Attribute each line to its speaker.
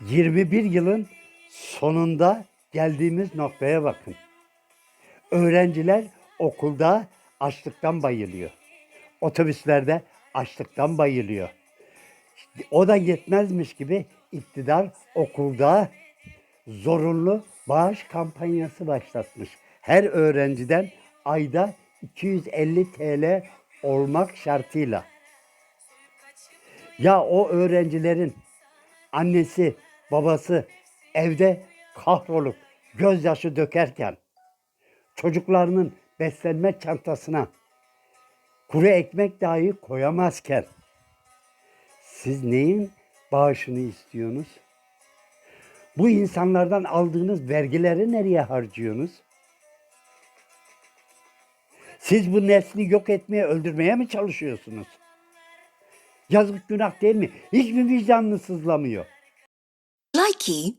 Speaker 1: 21 yılın sonunda geldiğimiz noktaya bakın. Öğrenciler okulda açlıktan bayılıyor. Otobüslerde açlıktan bayılıyor. O da yetmezmiş gibi iktidar okulda zorunlu bağış kampanyası başlatmış. Her öğrenciden ayda 250 TL olmak şartıyla. Ya o öğrencilerin annesi, babası evde kahrolup gözyaşı dökerken çocuklarının beslenme çantasına kuru ekmek dahi koyamazken siz neyin bağışını istiyorsunuz? Bu insanlardan aldığınız vergileri nereye harcıyorsunuz? Siz bu nesli yok etmeye, öldürmeye mi çalışıyorsunuz? Yazık günah değil mi? Hiç mi vicdanınız sızlamıyor?
Speaker 2: Likey